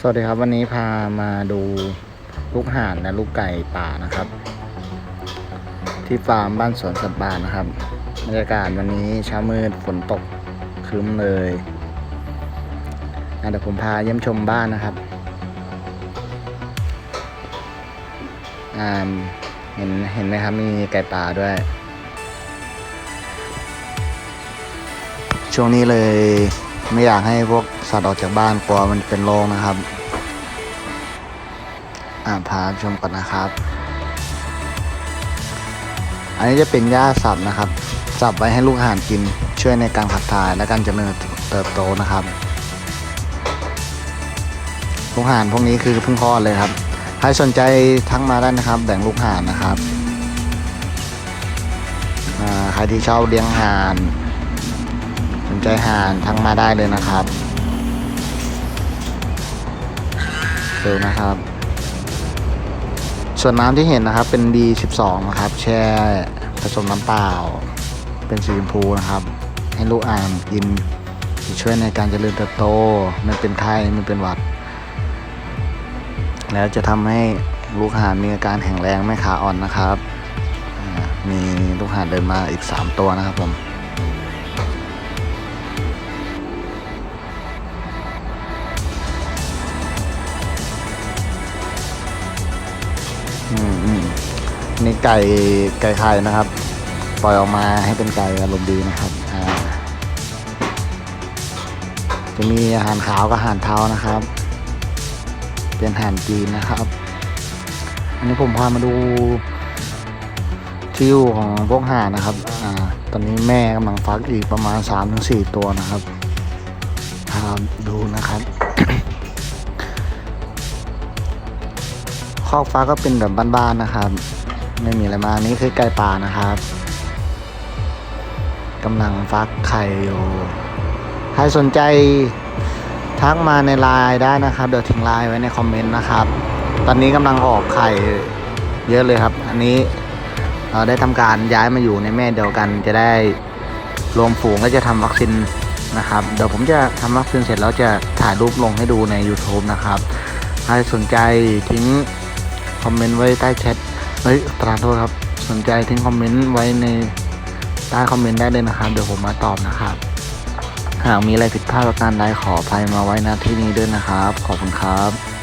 สวัสดีครับวันนี้พามาดูลูกห่านและลูกไก่ป่านะครับ ที่ฟาร์มบ้านสวนสัตว์ป่านะครับบรรยากาศวันนี้เช้ามืดฝนตกครึ้มเลยอะเดี๋ยวผมพาเยี่ยมชมบ้านนะครับอ่าเห็นเห็นไหมครับมีไก่ป่าด้วย ช่วงนี้เลย ไม่อยากให้พวกสัตว์ออกจากบ้านกลัวมันเป็นโรคนะครับ อ่าพาชมก่อนนะครับ อันนี้จะเป็นหญ้าสับนะครับ สับไว้ให้ลูกห่านกินช่วยในการขับถ่ายและการเจริญเติบโตนะครับ ลูกห่านพวกนี้คือเพิ่งคลอดเลยครับ ใครสนใจทักมาได้นะครับ แบ่งลูกห่านนะครับอ่าใครที่ชอบเลี้ยงห่าน ใจหานทักมาได้เลยนะครับเร็วนะครับ ส่วนน้ำที่เห็นนะครับเป็น D12 นะครับ แช่ผสมน้ำเปล่า เป็นสีชมพูนะครับ ให้ลูกอ่านกินช่วยในการเจริญเติบโตไม่เป็นไข้ไม่เป็นหวัด แล้วจะทำให้ลูกห่านมีอาการแข็งแรงไม่ขาอ่อนนะครับ มีลูกห่านเดินมาอีก 3 ตัวนะครับผม นี่ไก่ไก่ไข่นะครับ ปล่อยออกมาให้เป็นไก่อารมณ์ดีนะครับจะมีอาหารขาวกับอาหารเทานะครับ เป็นอาหารจีนนะครับ อันนี้ผมพามาดูที่อยู่ของพวกห่านนะครับ อ่า ตอนนี้แม่กำลังฟักอีกประมาณ3-4ตัวนะครับพาดูนะครับ คอกฟ้าก็เป็นแบบบ้านๆนะครับ ไม่มีอะไรมากนี่คือไก่ป่านะครับกำลังฟักไข่อยู่ใครสนใจทักมาในไลน์ได้นะครับ เดี๋ยวทิ้งไลน์ไว้ในคอมเมนต์นะครับ ตอนนี้กำลังออกไข่เยอะเลยครับ อันนี้เราได้ทำการย้ายมาอยู่ในแม่เดียวกัน จะได้รวมฝูงก็จะทำวัคซีนนะครับ เดี๋ยวผมจะทำวัคซีนเสร็จแล้วจะถ่ายรูปลงให้ดูใน YouTube นะครับ ใครสนใจทิ้ง คอมเมนต์ไว้ใต้แชทเฮ้ยตราโทษครับ สนใจทิ้งคอมเมนต์ไว้ในใต้คอมเมนต์ได้เลยนะครับ เดี๋ยวผมมาตอบนะครับ หากมีอะไรผิดพลาดประการใดขออภัยมาไว้ณที่นี้ด้วยนะครับ ขอบคุณครับ